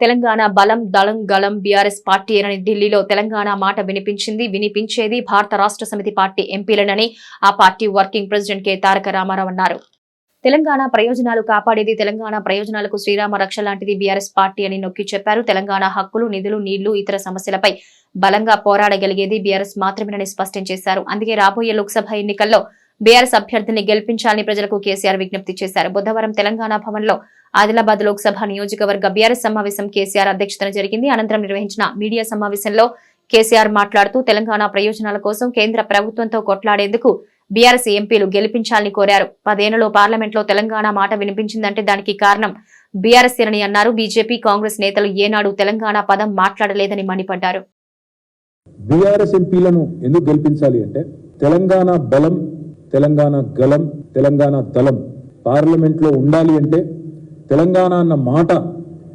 తెలంగాణ బలం దళం గళం బీఆర్ఎస్ పార్టీ అని ఢిల్లీలో తెలంగాణ మాట వినిపించింది వినిపించేది భారత రాష్ట్ర సమితి పార్టీ ఎంపీలనని ఆ party working president K. Taraka Ramarao అన్నారు. తెలంగాణ ప్రయోజనాలు కాపాడేది తెలంగాణ ప్రయోజనాలకు శ్రీరామ రక్ష లాంటిది బీఆర్ఎస్ పార్టీ అని నొక్కి చెప్పారు. తెలంగాణ హక్కులు నిధులు నీళ్ళు ఇతర సమస్యలపై బలంగా పోరాడగలిగేది బీఆర్ఎస్ మాత్రమేనని స్పష్టం చేశారు. అందుకే రాబోయే లోక్సభ ఎన్నికల్లో బీఆర్ఎస్ అభ్యర్థిని గెలిపించాలని ప్రజలకు కేసీఆర్ విజ్ఞప్తి చేశారు. బుధవారం తెలంగాణ భవన్లో ఆదిలాబాద్ లోక్సభ నియోజకవర్గ బీఆర్ఎస్ సమావేశం కేసీఆర్ అధ్యక్షతన జరిగింది. అనంతరం నిర్వహించిన మీడియా సమావేశంలో కేసీఆర్ మాట్లాడుతూ తెలంగాణ ప్రయోజనాల కోసం కేంద్ర ప్రభుత్వంతో కొట్లాడేందుకు బీఆర్ఎస్ ఎంపీలు గెలిపించాలని కోరారు. పదేళ్ళలో పార్లమెంట్లో తెలంగాణ మాట వినిపించిందంటే దానికి కారణం బీఆర్ఎస్ అని అన్నారు. బీజేపీ కాంగ్రెస్ నేతలు ఏనాడు తెలంగాణ పదం మాట్లాడలేదని మండిపడ్డారు. బీఆర్ఎస్ ఎంపీలను ఎందుకు గెలిపించాలి అంటే తెలంగాణ బలం తెలంగాణ గలం తెలంగాణ దళం పార్లమెంట్లో ఉండాలి అంటే తెలంగాణ అన్న మాట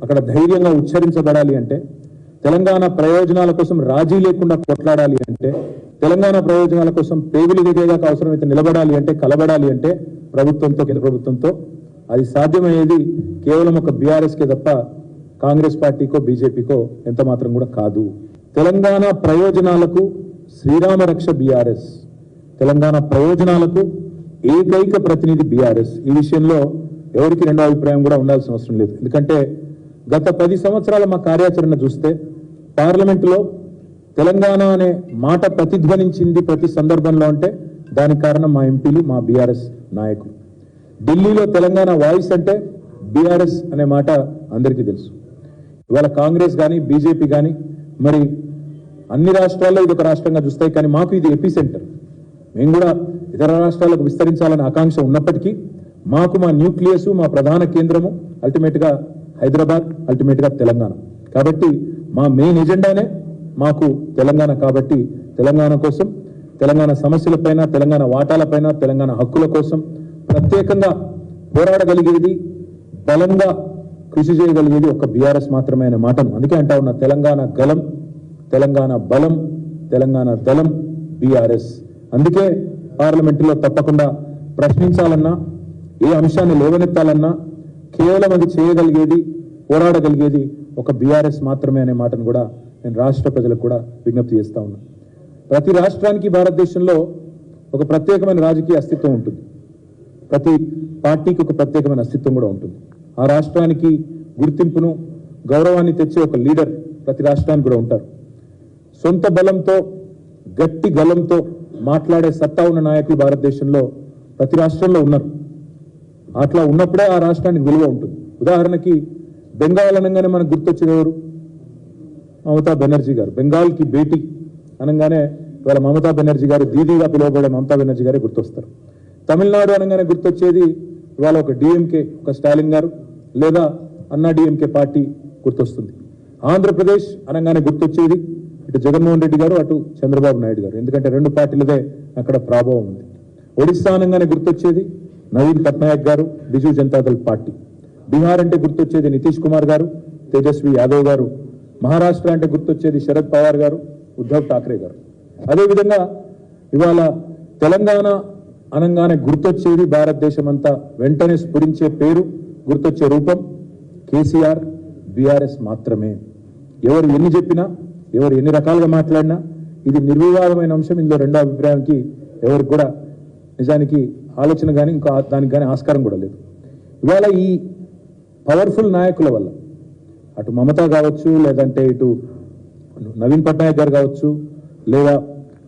అక్కడ ధైర్యంగా ఉచ్చరించబడాలి అంటే తెలంగాణ ప్రయోజనాల కోసం రాజీ లేకుండా కొట్లాడాలి అంటే తెలంగాణ ప్రయోజనాల కోసం పేగులు దిగేదాకా అవసరమైతే నిలబడాలి అంటే కలబడాలి అంటే ప్రభుత్వంతో కేంద్ర ప్రభుత్వంతో అది సాధ్యమయ్యేది కేవలం ఒక బీఆర్ఎస్కే తప్ప కాంగ్రెస్ పార్టీకో బీజేపీకో ఎంత మాత్రం కూడా కాదు. తెలంగాణ ప్రయోజనాలకు శ్రీరామ రక్ష బీఆర్ఎస్. తెలంగాణ ప్రయోజనాలకు ఏకైక ప్రతినిధి బీఆర్ఎస్. ఈ విషయంలో ఎవరికి రెండో అభిప్రాయం కూడా ఉండాల్సిన అవసరం లేదు. ఎందుకంటే గత పది సంవత్సరాల మా కార్యాచరణ చూస్తే పార్లమెంటులో తెలంగాణ అనే మాట ప్రతిధ్వనించింది ప్రతి సందర్భంలో అంటే దానికి కారణం మా ఎంపీలు మా బీఆర్ఎస్ నాయకులు. ఢిల్లీలో తెలంగాణ వాయిస్ అంటే బీఆర్ఎస్ అనే మాట అందరికీ తెలుసు. ఇవాళ కాంగ్రెస్ కానీ బీజేపీ కానీ మరి అన్ని రాష్ట్రాల్లో ఇది ఒక రాష్ట్రంగా చూస్తాయి కానీ మాకు ఇది ఎపీ సెంటర్ మేము కూడా ఇతర రాష్ట్రాలకు విస్తరించాలనే ఆకాంక్ష ఉన్నప్పటికీ మాకు మా న్యూక్లియస్ మా ప్రధాన కేంద్రము అల్టిమేట్గా హైదరాబాద్ అల్టిమేట్గా తెలంగాణ. కాబట్టి మా మెయిన్ ఎజెండానే మాకు తెలంగాణ కాబట్టి తెలంగాణ కోసం తెలంగాణ సమస్యలపైన తెలంగాణ వాటాలపైన తెలంగాణ హక్కుల కోసం ప్రత్యేకంగా పోరాడగలిగేది బలంగా కృషి చేయగలిగేది ఒక బీఆర్ఎస్ మాత్రమే అనే మాటను. అందుకే అంటా ఉన్న తెలంగాణ గలం తెలంగాణ బలం తెలంగాణ దళం బీఆర్ఎస్. అందుకే పార్లమెంటులో తప్పకుండా ప్రశ్నించాలన్నా ఏ అంశాన్ని లేవనెత్తాలన్నా కేవలం అది చేయగలిగేది పోరాడగలిగేది ఒక బీఆర్ఎస్ మాత్రమే అనే మాటను కూడా నేను రాష్ట్ర ప్రజలకు కూడా విజ్ఞప్తి చేస్తా ఉన్నా. ప్రతి రాష్ట్రానికి భారతదేశంలో ఒక ప్రత్యేకమైన రాజకీయ అస్తిత్వం ఉంటుంది. ప్రతి పార్టీకి ఒక ప్రత్యేకమైన అస్తిత్వం కూడా ఉంటుంది. ఆ రాష్ట్రానికి గుర్తింపును గౌరవాన్ని తెచ్చే ఒక లీడర్ ప్రతి రాష్ట్రానికి కూడా ఉంటారు. సొంత బలంతో గట్టి గలంతో మాట్లాడే సత్తా ఉన్న నాయకులు భారతదేశంలో ప్రతి రాష్ట్రంలో ఉన్నారు. అట్లా ఉన్నప్పుడే ఆ రాష్ట్రానికి విలువ ఉంటుంది. ఉదాహరణకి బెంగాల్ అనగానే మనకు గుర్తొచ్చేది ఎవరు? మమతా బెనర్జీ గారు. బెంగాల్కి భేటీ అనగానే ఇవాళ మమతా బెనర్జీ గారు దీదీగా పిలువబడే మమతా బెనర్జీ గారే గుర్తొస్తారు. తమిళనాడు అనగానే గుర్తొచ్చేది ఇవాళ ఒక డిఎంకే ఒక స్టాలిన్ గారు లేదా అన్నా డిఎంకే పార్టీ గుర్తొస్తుంది. ఆంధ్రప్రదేశ్ అనగానే గుర్తొచ్చేది ఇటు జగన్మోహన్ రెడ్డి గారు అటు చంద్రబాబు నాయుడు గారు. ఎందుకంటే రెండు పార్టీలదే అక్కడ ప్రభావం ఉంది. ఒడిస్సా అనగానే గుర్తొచ్చేది నవీన్ పట్నాయక్ గారు బిజు జనతాదళ్ పార్టీ. బీహార్ అంటే గుర్తొచ్చేది నితీష్ కుమార్ గారు తేజస్వి యాదవ్ గారు మహారాష్ట్ర అంటే గుర్తొచ్చేది శరద్ పవార్ గారు ఉద్ధవ్ ఠాక్రే గారు. అదేవిధంగా ఇవాళ తెలంగాణ అనగానే గుర్తొచ్చేది భారతదేశం అంతా వెంటనే స్ఫురించే పేరు గుర్తొచ్చే రూపం కేసీఆర్ బీఆర్ఎస్ మాత్రమే. ఎవరు ఎన్ని చెప్పినా ఎవరు ఎన్ని రకాలుగా మాట్లాడినా ఇది నిర్వివాదమైన అంశం. ఇందులో రెండో అభిప్రాయానికి ఎవరికి కూడా నిజానికి ఆలోచన కానీ ఇంకా దానికి కానీ ఆస్కారం కూడా లేదు. ఇవాళ ఈ పవర్ఫుల్ నాయకుల వల్ల అటు మమతా కావచ్చు లేదంటే ఇటు నవీన్ పట్నాయక్ గారు కావచ్చు లేదా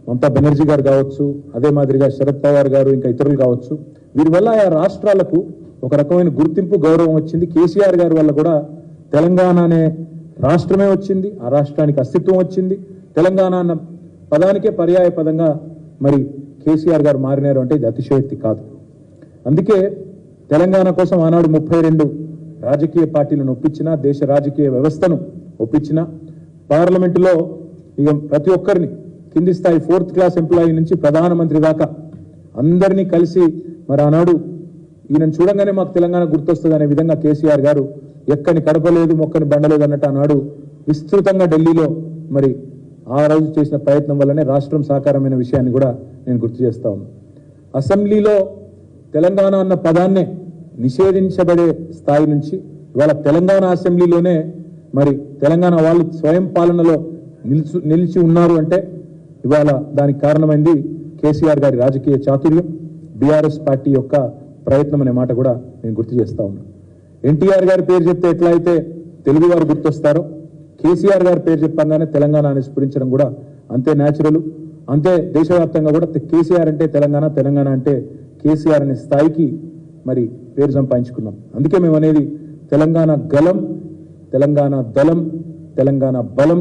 మమతా బెనర్జీ గారు కావచ్చు అదే మాదిరిగా శరద్ పవార్ గారు ఇంకా ఇతరులు కావచ్చు వీరి వల్ల ఆయా రాష్ట్రాలకు ఒక రకమైన గుర్తింపు గౌరవం వచ్చింది. కేసీఆర్ గారి వల్ల కూడా తెలంగాణ అనే రాష్ట్రమే వచ్చింది. ఆ రాష్ట్రానికి అస్తిత్వం వచ్చింది. తెలంగాణ అన్న పదానికే పర్యాయ పదంగా మరి కేసీఆర్ గారు మారినారు అంటే ఇది అతిశయోక్తి కాదు. అందుకే తెలంగాణ కోసం ఆనాడు ముప్పై రెండు రాజకీయ పార్టీలను ఒప్పించిన దేశ రాజకీయ వ్యవస్థను ఒప్పించిన పార్లమెంటులో ఇక ప్రతి ఒక్కరిని కింది స్థాయి ఫోర్త్ క్లాస్ ఎంప్లాయీ నుంచి ప్రధానమంత్రి దాకా అందరినీ కలిసి మరి ఆనాడు ఈయన చూడంగానే మాకు తెలంగాణ గుర్తొస్తుంది అనే విధంగా కేసీఆర్ గారు ఎక్కని కడపలేదు మొక్కని బండలేదు అన్నట్టు ఆనాడు విస్తృతంగా ఢిల్లీలో మరి ఆ రోజు చేసిన ప్రయత్నం వల్లనే రాష్ట్రం సాకారమైన విషయాన్ని కూడా నేను గుర్తు చేస్తా ఉన్నాను అసెంబ్లీలో తెలంగాణ అన్న పదాన్నే నిషేధించబడే స్థాయి నుంచి ఇవాళ తెలంగాణ అసెంబ్లీలోనే మరి తెలంగాణ వాళ్ళు స్వయం పాలనలో నిలిచి నిలిచి ఉన్నారు అంటే ఇవాళ దానికి కారణమైంది కేసీఆర్ గారి రాజకీయ చాతుర్యం బీఆర్ఎస్ పార్టీ యొక్క ప్రయత్నం అనే మాట కూడా నేను గుర్తు చేస్తా ఉన్నాను ఎన్టీఆర్ గారి పేరు చెప్తే ఎట్లా అయితే తెలుగువారు గుర్తొస్తారో కేసీఆర్ గారి పేరు చెప్పంగానే తెలంగాణ అని స్ఫురించడం కూడా అంతే న్యాచురల్ అంతే దేశవ్యాప్తంగా కూడా కేసీఆర్ అంటే తెలంగాణ తెలంగాణ అంటే కేసీఆర్ అనే స్థాయికి మరి పేరు సంపాదించుకున్నాం. అందుకే మేము అనేది తెలంగాణ గలం తెలంగాణ దళం తెలంగాణ బలం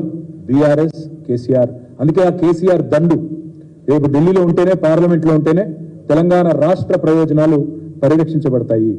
బీఆర్ఎస్ కేసీఆర్. అందుకే ఆ కేసీఆర్ దండు. రేపు ఢిల్లీలో ఉంటేనే పార్లమెంట్లో ఉంటేనే తెలంగాణ రాష్ట్ర ప్రయోజనాలు పరిరక్షించబడతాయి.